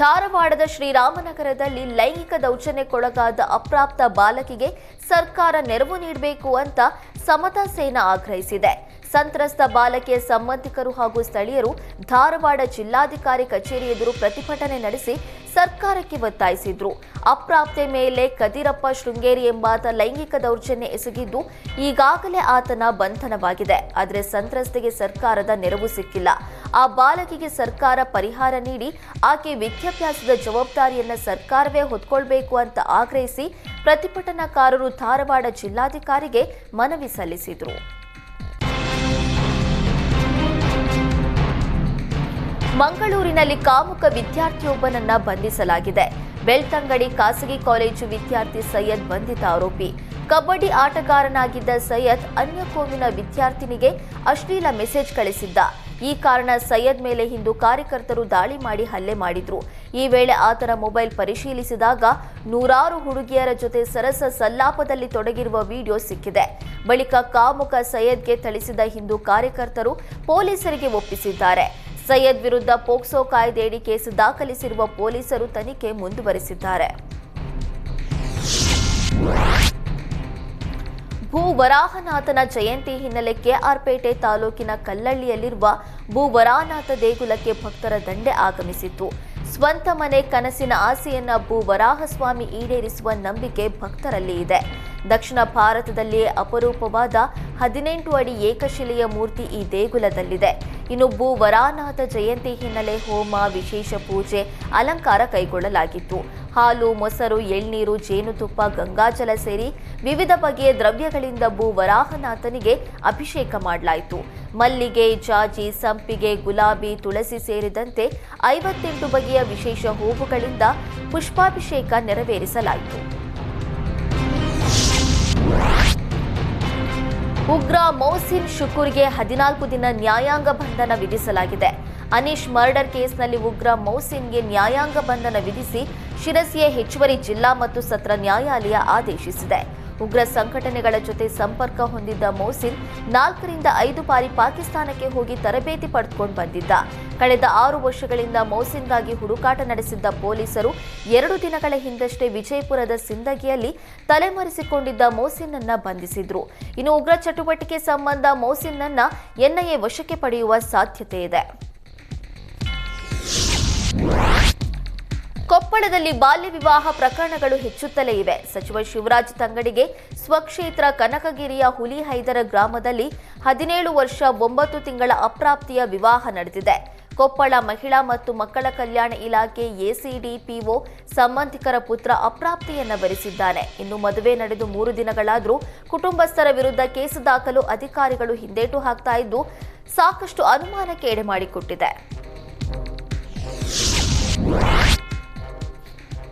ಧಾರವಾಡದ ಶ್ರೀರಾಮನಗರದಲ್ಲಿ ಲೈಂಗಿಕ ದೌರ್ಜನ್ಯಕ್ಕೊಳಗಾದ ಅಪ್ರಾಪ್ತ ಬಾಲಕಿಗೆ ಸರ್ಕಾರ ನೆರವು ನೀಡಬೇಕು ಅಂತ ಸಮತಾ ಸೇನಾ ಆಗ್ರಹಿಸಿದೆ. ಸಂತ್ರಸ್ತ ಬಾಲಕಿಯ ಸಂಬಂಧಿಕರು ಹಾಗೂ ಸ್ಥಳೀಯರು ಧಾರವಾಡ ಜಿಲ್ಲಾಧಿಕಾರಿ ಕಚೇರಿ ಎದುರು ಪ್ರತಿಭಟನೆ ನಡೆಸಿ ಸರ್ಕಾರಕ್ಕೆ ಒತ್ತಾಯಿಸಿದ್ರು. ಅಪ್ರಾಪ್ತೆ ಮೇಲೆ ಕದಿರಪ್ಪ ಶೃಂಗೇರಿ ಎಂಬಾತ ಲೈಂಗಿಕ ದೌರ್ಜನ್ಯ ಎಸಗಿದ್ದು ಈಗಾಗಲೇ ಆತನ ಬಂಧನವಾಗಿದೆ. ಆದರೆ ಸಂತ್ರಸ್ತೆಗೆ ಸರ್ಕಾರದ ನೆರವು ಸಿಕ್ಕಿಲ್ಲ. ಆ ಬಾಲಕಿಗೆ ಸರ್ಕಾರ ಪರಿಹಾರ ನೀಡಿ ಆಕೆ ವಿದ್ಯಾಭ್ಯಾಸದ ಜವಾಬ್ದಾರಿಯನ್ನ ಸರ್ಕಾರವೇ ಹೊತ್ಕೊಳ್ಬೇಕು ಅಂತ ಆಗ್ರಹಿಸಿ ಪ್ರತಿಭಟನಾಕಾರರು ಧಾರವಾಡ ಜಿಲ್ಲಾಧಿಕಾರಿಗೆ ಮನವಿ ಸಲ್ಲಿಸಿದರು. ಮಂಗಳೂರಿನಲ್ಲಿ ಕಾಮುಕ ವಿದ್ಯಾರ್ಥಿಯೊಬ್ಬನನ್ನ ಬಂಧಿಸಲಾಗಿದೆ. ಬೆಳ್ತಂಗಡಿ ಖಾಸಗಿ ಕಾಲೇಜು ವಿದ್ಯಾರ್ಥಿ ಸೈಯದ್ ಬಂಧಿತ ಆರೋಪಿ. ಕಬಡ್ಡಿ ಆಟಗಾರನಾಗಿದ್ದ ಸೈಯದ್ ಅನ್ಯ ಕೋಮಿನ ವಿದ್ಯಾರ್ಥಿನಿಗೆ ಅಶ್ಲೀಲ ಮೆಸೇಜ್ ಕಳಿಸಿದ್ದ. ಈ ಕಾರಣ ಸೈಯದ್ ಮೇಲೆ ಹಿಂದೂ ಕಾರ್ಯಕರ್ತರು ದಾಳಿ ಮಾಡಿ ಹಲ್ಲೆ ಮಾಡಿದ್ರು. ಈ ವೇಳೆ ಆತನ ಮೊಬೈಲ್ ಪರಿಶೀಲಿಸಿದಾಗ ನೂರಾರು ಹುಡುಗಿಯರ ಜೊತೆ ಸರಸ ಸಲ್ಲಾಪದಲ್ಲಿ ತೊಡಗಿರುವ ವಿಡಿಯೋ ಸಿಕ್ಕಿದೆ. ಬಳಿಕ ಕಾಮುಕ ಸೈಯದ್ಗೆ ಥಳಿಸಿದ ಹಿಂದೂ ಕಾರ್ಯಕರ್ತರು ಪೊಲೀಸರಿಗೆ ಒಪ್ಪಿಸಿದ್ದಾರೆ. ಸೈಯದ್ ವಿರುದ್ಧ ಪೋಕ್ಸೋ ಕಾಯ್ದೆಯಡಿ ಕೇಸು ದಾಖಲಿಸಿರುವ ಪೊಲೀಸರು ತನಿಖೆ ಮುಂದುವರೆಸಿದ್ದಾರೆ. ಭೂ ವರಾಹನಾಥನ ಜಯಂತಿ ಹಿನ್ನೆಲೆ ಕೆಆರ್ಪೇಟೆ ತಾಲೂಕಿನ ಕಲ್ಲಳ್ಳಿಯಲ್ಲಿರುವ ಭೂ ವರಾಹನಾಥ ದೇಗುಲಕ್ಕೆ ಭಕ್ತರ ದಂಡೆ ಆಗಮಿಸಿತ್ತು. ಸ್ವಂತ ಮನೆ ಕನಸಿನ ಆಸೆಯನ್ನ ಭೂ ವರಾಹಸ್ವಾಮಿ ಈಡೇರಿಸುವ ನಂಬಿಕೆ ಭಕ್ತರಲ್ಲಿ ಇದೆ. ದಕ್ಷಿಣ ಭಾರತದಲ್ಲಿಯೇ ಅಪರೂಪವಾದ ಹದಿನೆಂಟು ಅಡಿ ಏಕಶಿಲೆಯ ಮೂರ್ತಿ ಈ ದೇಗುಲದಲ್ಲಿದೆ. ಇನ್ನು ಭೂ ವರಾನಾಥ ಜಯಂತಿ ಹಿನ್ನೆಲೆ ಹೋಮ, ವಿಶೇಷ ಪೂಜೆ ಅಲಂಕಾರ ಕೈಗೊಳ್ಳಲಾಗಿತ್ತು. ಹಾಲು, ಮೊಸರು, ಎಳ್ನೀರು, ಜೇನುತುಪ್ಪ, ಗಂಗಾಜಲ ಸೇರಿ ವಿವಿಧ ಬಗೆಯ ದ್ರವ್ಯಗಳಿಂದ ಭೂ ವರಾಹನಾಥನಿಗೆ ಅಭಿಷೇಕ ಮಾಡಲಾಯಿತು. ಮಲ್ಲಿಗೆ, ಜಾಜಿ, ಸಂಪಿಗೆ, ಗುಲಾಬಿ, ತುಳಸಿ ಸೇರಿದಂತೆ ಐವತ್ತೆಂಟು ಬಗೆಯ ವಿಶೇಷ ಹೂವುಗಳಿಂದ ಪುಷ್ಪಾಭಿಷೇಕ ನೆರವೇರಿಸಲಾಯಿತು. ಉಗ್ರ ಮೌಸಿನ್ ಶುಕೂರ್ಗೆ ಹದಿನಾಲ್ಕು ದಿನ ನ್ಯಾಯಾಂಗ ಬಂಧನ ವಿಧಿಸಲಾಗಿದೆ. ಅನೀಶ್ ಮರ್ಡರ್ ಕೇಸ್ನಲ್ಲಿ ಉಗ್ರ ಮೌಸಿನ್ಗೆ ನ್ಯಾಯಾಂಗ ಬಂಧನ ವಿಧಿಸಿ ಶಿರಸಿಯ ಹೆಚ್ಚುವರಿ ಜಿಲ್ಲಾ ಮತ್ತು ಸತ್ರ ನ್ಯಾಯಾಲಯ ಆದೇಶಿಸಿದೆ. ಉಗ್ರ ಸಂಘಟನೆಗಳ ಜೊತೆ ಸಂಪರ್ಕ ಹೊಂದಿದ್ದ ಮೋಸಿನ್ ನಾಲ್ಕರಿಂದ ಐದು ಬಾರಿ ಪಾಕಿಸ್ತಾನಕ್ಕೆ ಹೋಗಿ ತರಬೇತಿ ಪಡೆದುಕೊಂಡು ಬಂದಿದ್ದ. ಕಳೆದ ಆರು ವರ್ಷಗಳಿಂದ ಮೌಸಿನ್ಗಾಗಿ ಹುಡುಕಾಟ ನಡೆಸಿದ್ದ ಪೊಲೀಸರು ಎರಡು ದಿನಗಳ ಹಿಂದಷ್ಟೇ ವಿಜಯಪುರದ ಸಿಂದಗಿಯಲ್ಲಿ ತಲೆಮರೆಸಿಕೊಂಡಿದ್ದ ಮೌಸಿನ್ನನ್ನ ಬಂಧಿಸಿದ್ರು. ಇನ್ನು ಉಗ್ರ ಚಟುವಟಿಕೆ ಸಂಬಂಧ ಮೌಸಿನ್ನನ್ನ ಎನ್ಐಎ ವಶಕ್ಕೆ ಪಡೆಯುವ ಸಾಧ್ಯತೆ ಇದೆ. ಕೊಪ್ಪಳದಲ್ಲಿ ಬಾಲ್ಯ ವಿವಾಹ ಪ್ರಕರಣಗಳು ಹೆಚ್ಚುತ್ತಲೇ ಇವೆ. ಸಚಿವ ಶಿವರಾಜ್ ತಂಗಡಿಗೆ ಸ್ವಕ್ಷೇತ್ರ ಕನಕಗಿರಿಯ ಹುಲಿಹೈದರ ಗ್ರಾಮದಲ್ಲಿ ಹದಿನೇಳು ವರ್ಷ ಒಂಬತ್ತು ತಿಂಗಳ ಅಪ್ರಾಪ್ತಿಯ ವಿವಾಹ ನಡೆದಿದೆ. ಕೊಪ್ಪಳ ಮಹಿಳಾ ಮತ್ತು ಮಕ್ಕಳ ಕಲ್ಯಾಣ ಇಲಾಖೆ ಎಸಿಡಿಪಿಒ ಸಂಬಂಧಿಕರ ಪುತ್ರ ಅಪ್ರಾಪ್ತಿಯನ್ನ ಭರಿಸಿದ್ದಾನೆ. ಇನ್ನು ಮದುವೆ ನಡೆದು ಮೂರು ದಿನಗಳಾದರೂ ಕುಟುಂಬಸ್ಥರ ವಿರುದ್ಧ ಕೇಸು ದಾಖಲು ಅಧಿಕಾರಿಗಳು ಹಿಂದೇಟು ಹಾಕ್ತಾ ಇದ್ದು, ಸಾಕಷ್ಟು ಅನುಮಾನಕ್ಕೆ ಎಡೆ ಮಾಡಿಕೊಟ್ಟಿದೆ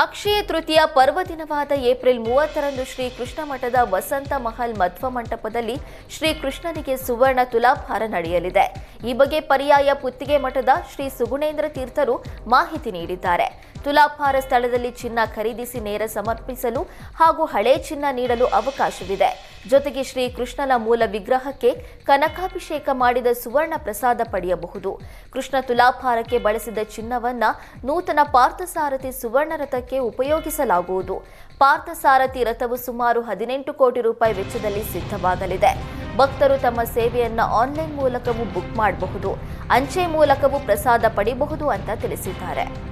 ಅಕ್ಷಯ ತೃತೀಯ ಪರ್ವದಿನವಾದ ಏಪ್ರಿಲ್ ಮೂವತ್ತರಂದು ಶ್ರೀ ಕೃಷ್ಣ ಮಠದ ವಸಂತ ಮಹಲ್ ಮಧ್ವ ಮಂಟಪದಲ್ಲಿ ಶ್ರೀ ಕೃಷ್ಣನಿಗೆ ಸುವರ್ಣ ತುಲಾಭಾರ ನಡೆಯಲಿದೆ. ಈ ಬಗ್ಗೆ ಪರ್ಯಾಯ ಪುತ್ತಿಗೆ ಮಠದ ಶ್ರೀ ಸುಗುಣೇಂದ್ರ ತೀರ್ಥರು ಮಾಹಿತಿ ನೀಡಿದ್ದಾರೆ. ತುಲಾಭಾರ ಸ್ಥಳದಲ್ಲಿ ಚಿನ್ನ ಖರೀದಿಸಿ ನೇರ ಸಮರ್ಪಿಸಲು ಹಾಗೂ ಹಳೆ ಚಿನ್ನ ನೀಡಲು ಅವಕಾಶವಿದೆ. ಜೊತೆಗೆ ಶ್ರೀ ಕೃಷ್ಣನ ಮೂಲ ವಿಗ್ರಹಕ್ಕೆ ಕನಕಾಭಿಷೇಕ ಮಾಡಿದ ಸುವರ್ಣ ಪ್ರಸಾದ ಪಡೆಯಬಹುದು. ಕೃಷ್ಣ ತುಲಾಭಾರಕ್ಕೆ ಬಳಸಿದ ಚಿನ್ನವನ್ನ ನೂತನ ಪಾರ್ಥಸಾರಥಿ ಸುವರ್ಣ ರಥಕ್ಕೆ ಉಪಯೋಗಿಸಲಾಗುವುದು. ಪಾರ್ಥಸಾರಥಿ ರಥವು ಸುಮಾರು ಹದಿನೆಂಟು ಕೋಟಿ ರೂಪಾಯಿ ವೆಚ್ಚದಲ್ಲಿ ಸಿದ್ಧವಾಗಲಿದೆ. ಭಕ್ತರು ತಮ್ಮ ಸೇವೆಯನ್ನ ಆನ್ಲೈನ್ ಮೂಲಕವೂ ಬುಕ್ ಮಾಡಬಹುದು. ಅಂಚೆ ಮೂಲಕವೂ ಪ್ರಸಾದ ಪಡೆಯಬಹುದು ಅಂತ ತಿಳಿಸಿದ್ದಾರೆ.